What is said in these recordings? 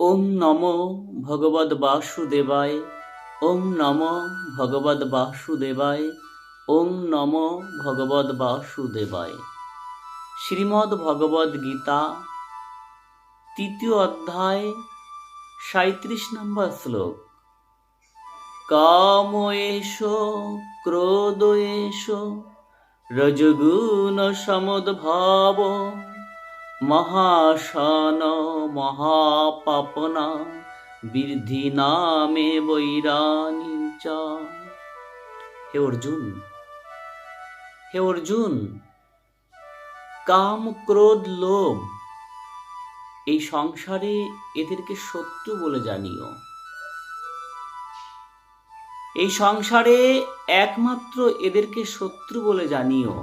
ওম নম ভগবদ বাসুদেবায়, ওম নম ভগবদ বাসুদেবায়, ওম নম ভগবদ বাসুদেবায়। শ্রীমদ্ ভগবদ গীতা, তৃতীয় অধ্যায় সাঁত্রিশ নম্বর শ্লোক। কাম এষ ক্রোধ এষ রজগুণ সমদ্ভাব মহাশন মহাপাপনা বৃদ্ধি নামে বৈরানি চ। হে অর্জুন হে অর্জুন কাম ক্রোধ লোভ, এই সংসারে এদেরকে শত্রু বলে জানিও। এই সংসারে একমাত্র এদেরকে শত্রু বলে জানিও।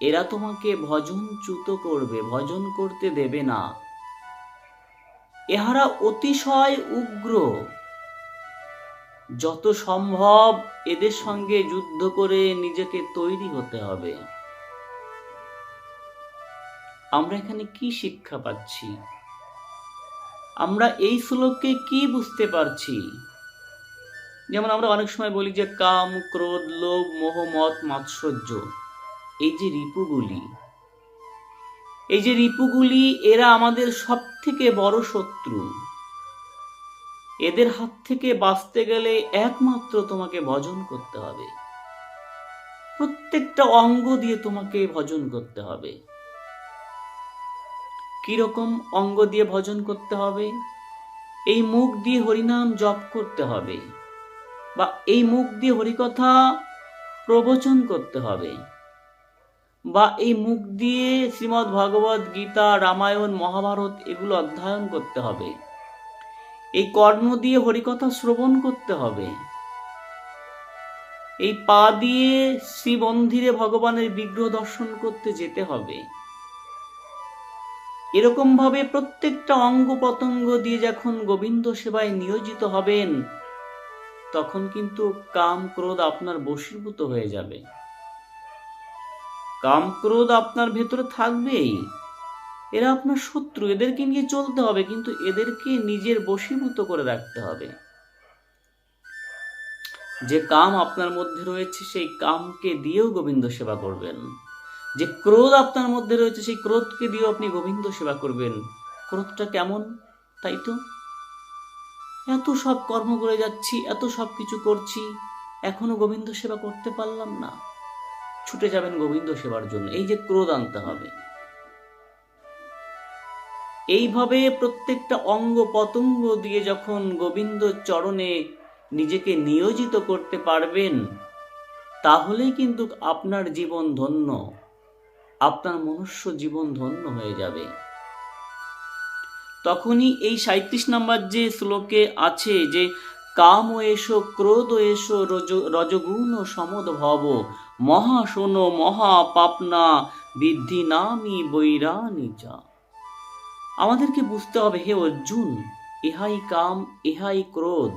এরা তোমাকে ভজন চ্যুত করবে, ভজন করতে দেবে না। এহারা অতিশয় উগ্র। যত সম্ভব এদের সঙ্গে যুদ্ধ করে নিজেকে তৈরি হতে হবে। আমরা এখানে কি শিক্ষা পাচ্ছি? আমরা এই শ্লোককে কি বুঝতে পারছি? যেমন আমরা অনেক সময় বলি যে কাম, ক্রোধ, লোভ, মোহ, মত, মাৎসর্য। এই যে রিপুগুলি, এই যে রিপুগুলি, এরা আমাদের সব থেকে বড় শত্রু। এদের হাত থেকে বাঁচতে গেলে একমাত্র তোমাকে ভজন করতে হবে। প্রত্যেকটা অঙ্গ দিয়ে তোমাকে ভজন করতে হবে। কীরকম অঙ্গ দিয়ে ভজন করতে হবে? এই মুখ দিয়ে হরিনাম জপ করতে হবে বা এই মুখ দিয়ে হরিকথা প্রবচন করতে হবে। বা এই মুখ দিয়ে শ্রীমৎ ভগবত গীতা, রামায়ণ, মহাভারত এগুলো অধ্যয়ন করতে হবে। এই কর্ণ দিয়ে হরিকথা শ্রবণ করতে হবে। এই পা দিয়ে শ্রী মন্দিরে ভগবানের বিগ্রহ দর্শন করতে যেতে হবে। এরকম ভাবে প্রত্যেকটা অঙ্গ প্রত্যঙ্গ দিয়ে যখন গোবিন্দ সেবায় নিয়োজিত হবেন, তখন কিন্তু কাম ক্রোধ আপনার বশীভূত হয়ে যাবে। কাম ক্রোধ আপনার ভেতরে থাকবেই। এরা আপনার শত্রু, এদেরকে নিয়ে চলতে হবে, কিন্তু এদেরকে নিজের বশীভূত করে রাখতে হবে। যে কাম আপনার মধ্যে রয়েছে, সেই কামকে দিয়েও গোবিন্দ সেবা করবেন। যে ক্রোধ আপনার মধ্যে রয়েছে, সেই ক্রোধকে দিয়েও আপনি গোবিন্দ সেবা করবেন। ক্রোধটা কেমন, তাই তো? এত সব কর্ম করে যাচ্ছি, এত সব কিছু করছি, এখনও গোবিন্দ সেবা করতে পারলাম না। ছুটে যাবেন গোবিন্দ সেবার জন্য। এই যে ক্রোধ আনতে হবে। এইভাবে প্রত্যেকটা অঙ্গ পতঙ্গ দিয়ে যখন গোবিন্দ চরণে নিজেকে নিয়োজিত করতে পারবেন, তাহলেই কিন্তু আপনার জীবন ধন্য, আপনার মনুষ্য জীবন ধন্য হয়ে যাবে। তখনই এই সাঁত্রিশ নাম্বার যে শ্লোকে আছে যে কাম এসো, ক্রোধ এসো, রজ, রজগুণ সমদ ভব। মহা শোনো, মহা পাপনা, বৃদ্ধি নামি বৈরানি যা আমাদেরকে বুঝতে হবে, হে অর্জুন, ইহাই কাম, ইহাই ক্রোধ।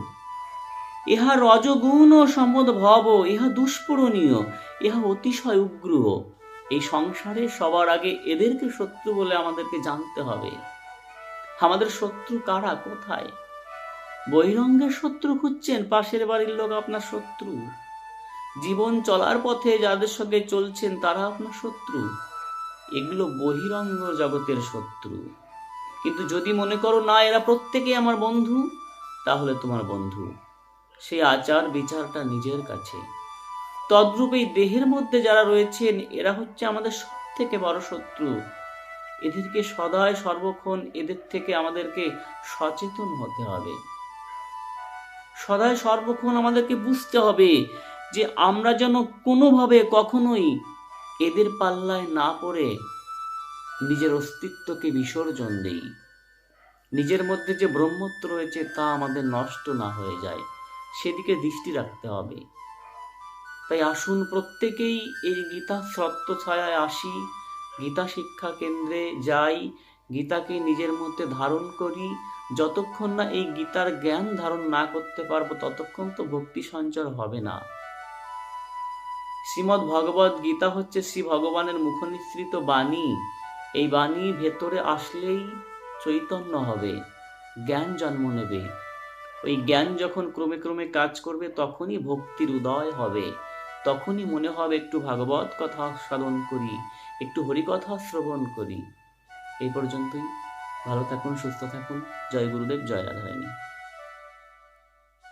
ইহা রজগুণ ও সমদ ভব, ইহা দুষ্পূরণীয় ইহা অতিশয় উগ্র এই সংসারে সবার আগে এদেরকে শত্রু বলে আমাদেরকে জানতে হবে। আমাদের শত্রু কারা, কোথায়? বহিরঙ্গের শত্রু খুঁজছেন, পাশের বাড়ির লোক আপনার শত্রু। জীবন চলার পথে যাদের সঙ্গে চলছেন তারা আপনার শত্রু। এগুলো বহিরঙ্গ জগতের শত্রু। কিন্তু যদি মনে করো, না, এরা প্রত্যেকেই আমার বন্ধু, তাহলে তোমার বন্ধু। সেই আচার বিচারটা নিজের কাছে। তদ্রূপ এই দেহের মধ্যে যারা রয়েছেন, এরা হচ্ছে আমাদের সব থেকে বড় শত্রু। এদেরকে সদায় সর্বক্ষণ এদের থেকে আমাদেরকে সচেতন হতে হবে। সদায় সর্বক্ষণ আমাদেরকে বুঝতে হবে যে আমরা যেন কোনোভাবে কখনোই এদের পাল্লায় না পড়ে নিজের অস্তিত্বকে বিসর্জন দেই। নিজের মধ্যে যে ব্রহ্মত্ব রয়েছে তা আমাদের নষ্ট না হয়ে যায়, সেদিকে দৃষ্টি রাখতে হবে। তাই আসুন প্রত্যেকেই এই গীতা সত্য ছায়ায় আসি, গীতা শিক্ষা কেন্দ্রে যাই গীতাকে নিজের মধ্যে ধারণ করি, যতক্ষণ না এই গীতার জ্ঞান ধারণ না করতে পারব, ততক্ষণ তো ভক্তি সঞ্চর হবে না। শ্রীমদ ভগবত গীতা হচ্ছে শ্রী ভগবানের মুখনিসৃত বাণী। এই বাণী ভেতরে আসলেই চৈতন্য হবে, জ্ঞান জন্ম নেবে। ওই জ্ঞান যখন ক্রমে ক্রমে কাজ করবে, তখনই ভক্তির উদয় হবে। তখনই মনে হবে, একটু ভাগবত কথা সাধন করি, একটু হরিকথা শ্রবণ করি। এই পর্যন্তই। ভালো থাকুন সুস্থ থাকুন। জয় গুরুদেব জয় রাধারানী।